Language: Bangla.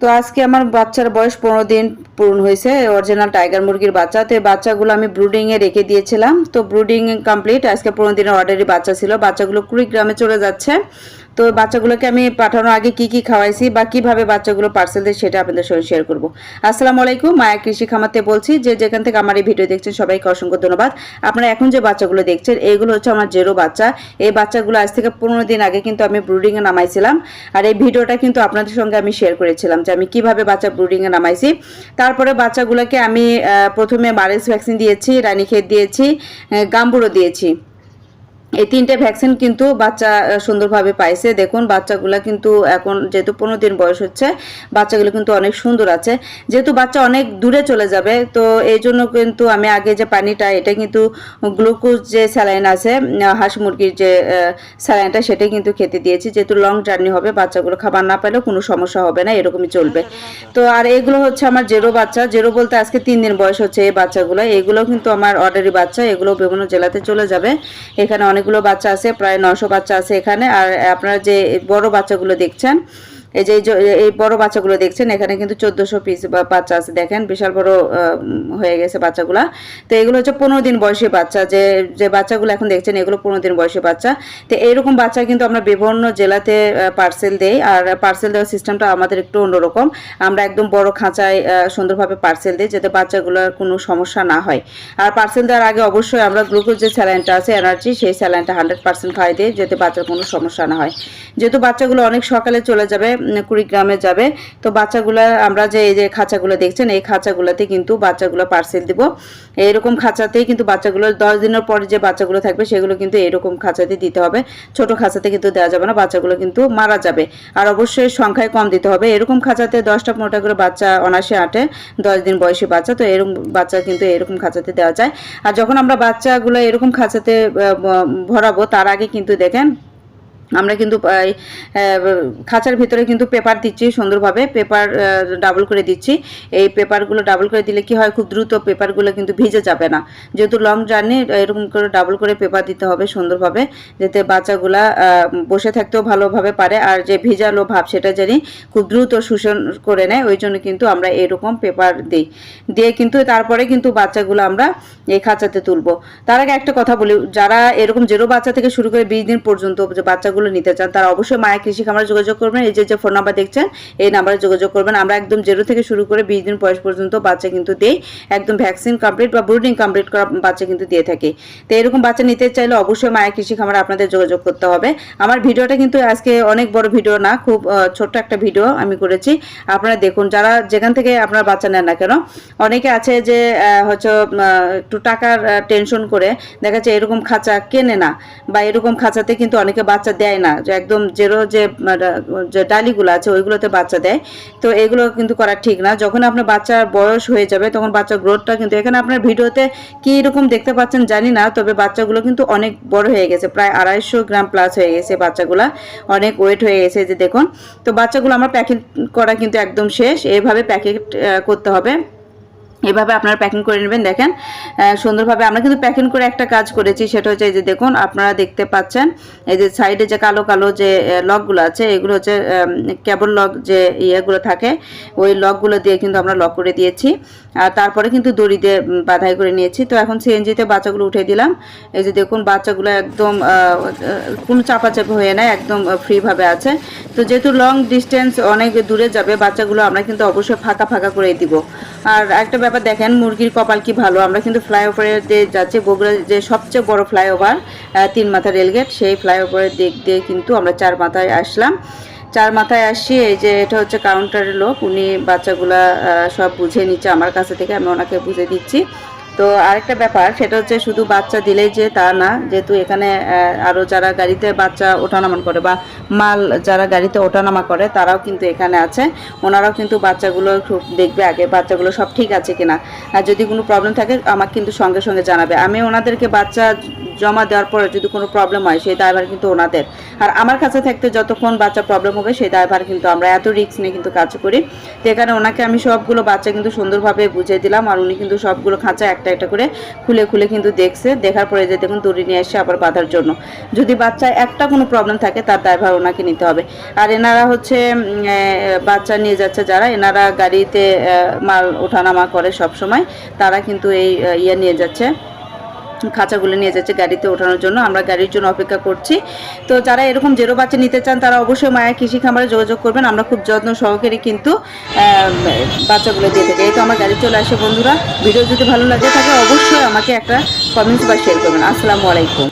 তো আজকে আমার বাচ্চার বয়স পনেরো দিন পূরণ হয়েছে অরিজিনাল টাইগার মুরগির বাচ্চা। তো এই বাচ্চাগুলো আমি ব্রুডিংয়ে রেখে দিয়েছিলাম। তো ব্রুডিং কমপ্লিট আজকে পনেরো দিনের অর্ডারি বাচ্চা ছিল। বাচ্চাগুলো কুড়িগ্রামে চলে যাচ্ছে। তো বাচ্চাগুলোকে আমি পাঠানোর আগে কি কি খাওয়াইছি বা কীভাবে বাচ্চাগুলো পার্সেল দেয় সেটা আপনাদের সঙ্গে শেয়ার করব। আসসালামু আলাইকুম, মায়া কৃষি খামাতে বলছি। যে যেখান থেকে আমার এই ভিডিও দেখছেন, সবাইকে অসংখ্য ধন্যবাদ। আপনারা এখন যে বাচ্চাগুলো দেখছেন এইগুলো হচ্ছে আমার জেরো বাচ্চা। এই বাচ্চাগুলো আজ থেকে পনেরো দিন আগে কিন্তু আমি ব্রুডিংয়ে নামাইছিলাম। আর এই ভিডিওটা কিন্তু আপনাদের সঙ্গে আমি শেয়ার করেছিলাম। যে আমি কীভাবে বাচ্চা ব্রুডিংয়ে নামাইছি। তারপরে বাচ্চাগুলোকে আমি প্রথমে বারেস ভ্যাকসিন দিয়েছি রানীক্ষেত দিয়েছি গাম্বুরও গাম্বুরো দিয়েছি। এই তিনটে ভ্যাকসিন কিন্তু বাচ্চা সুন্দরভাবে পাইছে। দেখুন, বাচ্চাগুলো কিন্তু এখন যেহেতু পনেরো দিন বয়স হচ্ছে, বাচ্চাগুলো কিন্তু অনেক সুন্দর আছে। যেহেতু বাচ্চা অনেক দূরে চলে যাবে, তো এই জন্য কিন্তু আমি আগে যে পানিটা, এটা কিন্তু গ্লুকোজ যে স্যালাইন আছে হাঁস মুরগির যে স্যালাইনটা সেটাই কিন্তু খেতে দিয়েছি। যেহেতু লং জার্নি হবে, বাচ্চাগুলো খাবার না পেলেও কোনো সমস্যা হবে না, এরকমই চলবে। তো আর এগুলো হচ্ছে আমার জেরো বাচ্চা। জেরো বলতে আজকে তিন দিন বয়স হচ্ছে এই বাচ্চাগুলো। এগুলো কিন্তু আমার অর্ডারি বাচ্চা, এগুলো বিভিন্ন জেলাতে চলে যাবে। এখানে অনেকগুলো বাচ্চা আছে প্রায় নশো বাচ্চা আছে এখানে। আর আপনারা যে বড় বাচ্চাগুলো দেখছেন এই যে এই বড় বাচ্চাগুলো দেখছেন, এখানে কিন্তু চোদ্দশো পিস বাচ্চা আছে। দেখেন, বিশাল বড় হয়ে গেছে বাচ্চাগুলা। তো এগুলো হচ্ছে পনেরো দিন বয়সী বাচ্চা। যে যে বাচ্চাগুলো এখন দেখছেন, এগুলো পনেরো দিন বয়সী বাচ্চা। তো এইরকম বাচ্চা কিন্তু আমরা বিভিন্ন জেলাতে পার্সেল দেই। আর পার্সেল দেওয়ার সিস্টেমটা আমাদের একটু অন্যরকম। আমরা একদম বড় খাঁচায় সুন্দরভাবে পার্সেল দিই, যাতে বাচ্চাগুলোর কোনো সমস্যা না হয়। আর পার্সেল দেওয়ার আগে অবশ্যই আমরা গ্লুকোজ যে স্যালাইনটা আছে এনার্জি সেই স্যালাইনটা হান্ড্রেড পার্সেন্ট খাই দিই, যাতে বাচ্চার কোনো সমস্যা না হয়। যেহেতু বাচ্চাগুলো অনেক সকালে চলে যাবে কুড়িগ্রামে যাবে। তো বাচ্চাগুলো, আমরা যে এই যে খাঁচাগুলো দেখছেন, এই খাঁচাগুলোতে কিন্তু বাচ্চাগুলো পার্সেল দিব। এইরকম খাঁচাতেই কিন্তু বাচ্চাগুলো, দশ দিনের পরে যে বাচ্চাগুলো থাকবে, সেগুলো কিন্তু এরকম খাঁচাতে দিতে হবে। ছোট খাঁচাতে কিন্তু দেওয়া যাবে না, বাচ্চাগুলো কিন্তু মারা যাবে। আর অবশ্যই সংখ্যায় কম দিতে হবে। এরকম খাঁচাতে দশটা পনেরোটা করে বাচ্চা অনাসে আটে, দশ দিন বয়সী বাচ্চা, তো এরকম বাচ্চা কিন্তু এরকম খাঁচাতে দেওয়া যায়। আর যখন আমরা বাচ্চাগুলো এরকম খাঁচাতে ভরাবো, তার আগে কিন্তু দেখেন আমরা কিন্তু খাঁচার ভিতরে কিন্তু পেপার দিচ্ছি সুন্দরভাবে, পেপার ডাবল করে দিচ্ছি। এই পেপারগুলো ডাবল করে দিলে কি হয়, খুব দ্রুত পেপারগুলো কিন্তু ভিজে যাবে না। যেহেতু লং জার্নি এরকম করে ডাবল করে পেপার দিতে হবে সুন্দরভাবে, যাতে বাচ্চাগুলা বসে থাকতেও ভালোভাবে পারে। আর যে ভিজালো ভাব, সেটা জানি খুব দ্রুত শোষণ করে নেয়, ওই জন্য কিন্তু আমরা এরকম পেপার দিই। দিয়ে কিন্তু তারপরে কিন্তু বাচ্চাগুলো আমরা এই খাঁচাতে তুলবো। তার আগে একটা কথা বলি, যারা এরকম জেরো বাচ্চা থেকে শুরু করে বিশ দিন পর্যন্ত যে বাচ্চাগুলো নিতে চান, তারা অবশ্যই মায়া কৃষি খামারে যোগাযোগ করবেন। এই যে ফোন নাম্বার দেখছেন, এই নাম্বারে যোগাযোগ করবেন। আমরা একদম জেরো থেকে শুরু করে বিশ দিন বয়স পর্যন্ত বাচ্চা কিন্তু দেই। একদম ভ্যাকসিন কমপ্লিট বা ব্রুডিং কমপ্লিট করা বাচ্চা কিন্তু দিয়ে থাকি। তো এরকম বাচ্চা নিতে চাইলে অবশ্যই মায়া কৃষি খামারে আপনাদের যোগাযোগ করতে হবে। আমার ভিডিওটা কিন্তু আজকে অনেক বড় ভিডিও না, খুব ছোট্ট একটা ভিডিও আমি করেছি। আপনারা দেখুন, যারা যেখান থেকে আপনার বাচ্চা নেন না কেন, অনেকে আছে যে হয়তো একটু টাকার টেনশন করে। দেখা যাচ্ছে এরকম খাঁচা কেনে না, বা এরকম খাঁচাতে কিন্তু অনেকে বাচ্চা দেয় না, যে একদম জেরো যে ডালিগুলো আছে ওইগুলোতে বাচ্চা দেয়। তো এগুলো কিন্তু করা ঠিক না। যখন আপনার বাচ্চার বয়স হয়ে যাবে, তখন বাচ্চার গ্রোথটা কিন্তু, এখানে আপনার ভিডিওতে কি রকম দেখতে পাচ্ছেন জানি না, তবে বাচ্চাগুলো কিন্তু অনেক বড় হয়ে গেছে, প্রায় আড়াইশো গ্রাম প্লাস হয়ে গেছে বাচ্চাগুলা। অনেক ওয়েট হয়ে গেছে যে দেখুন। তো বাচ্চাগুলো আমার প্যাকেট করা কিন্তু একদম শেষ। এইভাবে প্যাকেট করতে হবে। এভাবে আপনারা প্যাকিং করে নেবেন, দেখেন সুন্দরভাবে আমরা কিন্তু প্যাকিং করে একটা কাজ করেছি, সেটা হচ্ছে এই যে দেখুন, আপনারা দেখতে পাচ্ছেন, এই যে সাইডে যে কালো কালো যে লকগুলো আছে, এগুলো হচ্ছে কেবল লক যে ইয়েগুলো থাকে, ওই লকগুলো দিয়ে কিন্তু আমরা লক করে দিয়েছি। আর তারপরে কিন্তু দড়ি দিয়ে বাধাই করে নিয়েছি। তো এখন সিএনজিতে বাচ্চাগুলো উঠে দিলাম। এই যে দেখুন, বাচ্চাগুলো একদম কোনো চাপাচাপি হয়ে নাই, একদম ফ্রিভাবে আছে। তো যেহেতু লং ডিস্টেন্স অনেক দূরে যাবে, বাচ্চাগুলো আমরা কিন্তু অবশ্যই ফাঁকা ফাঁকা করে দিব। আর একটা ব্যাপার দেখেন, মুরগির কপাল কি ভালো? আমরা কিন্তু ফ্লাইওভারে যে যাচ্ছে, বগুড়া যে সবচেয়ে বড় ফ্লাইওভার তিন মাথা রেলগেট, সেই ফ্লাইওভারের দিক দিয়ে কিন্তু আমরা চার মাথায় আসলাম। চার মাথায় আসি, এই যে এটা হচ্ছে কাউন্টারের লোক, উনি বাচ্চাগুলা সব বুঝে নিচ্ছে, আমার কাছে থেকে আমি ওনাকে বুঝে দিচ্ছি। তো আরেকটা ব্যাপার, সেটা হচ্ছে শুধু বাচ্চা দিলেই যে তা না, যেহেতু এখানে আরও যারা গাড়িতে বাচ্চা ওঠানামান করে বা মাল যারা গাড়িতে ওঠানামা করে, তারাও কিন্তু এখানে আছে। ওনারাও কিন্তু বাচ্চাগুলো খুব দেখবে আগে, বাচ্চাগুলো সব ঠিক আছে কিনা। আর যদি কোনো প্রবলেম থাকে, আমাকে কিন্তু সঙ্গে সঙ্গে জানাবে। আমি ওনাদেরকে বাচ্চা জমা দেওয়ার পরে যদি কোনো প্রবলেম হয়, সেই দায়ভার কিন্তু ওনাদের। আর আমার কাছে থাকতে যতক্ষণ বাচ্চা প্রবলেম হবে, সেই দায়ভার কিন্তু আমরা, এত রিস্ক নিয়ে কিন্তু কাজ করি। তো এখানে ওনাকে আমি সবগুলো বাচ্চা কিন্তু সুন্দরভাবে বুঝিয়ে দিলাম, আর উনি কিন্তু সবগুলো খাঁচা একটা একটা করে খুলে খুলে কিন্তু দেখছে। দেখার পরে যে দেখুন দড়ি নিয়ে এসে আবার বাঁধার জন্য। যদি বাচ্চায় একটা কোনো প্রবলেম থাকে, তার ড্রাইভার ওনাকে নিতে হবে। আর এনারা হচ্ছে বাচ্চা নিয়ে যাচ্ছে যারা, এনারা গাড়িতে মাল ওঠানামা করে সব সময় তারা কিন্তু এই ইয়ে নিয়ে যাচ্ছে। খাঁচাগুলো নিয়ে যাচ্ছে গাড়িতে ওঠানোর জন্য। আমরা গাড়ির জন্য অপেক্ষা করছি। তো যারা এরকম জেরো বাচ্চা নিতে চান, তারা অবশ্যই মায়া কৃষি খামারে যোগাযোগ করবেন। আমরা খুব যত্ন সহকারে কিন্তু বাচ্চাগুলো দিয়ে থাকি। এই তো আমার গাড়ি চলে আসে বন্ধুরা। ভিডিও যদি ভালো লাগে থাকে, অবশ্যই আমাকে একটা কমেন্টস বা শেয়ার করবেন। আসসালামু আলাইকুম।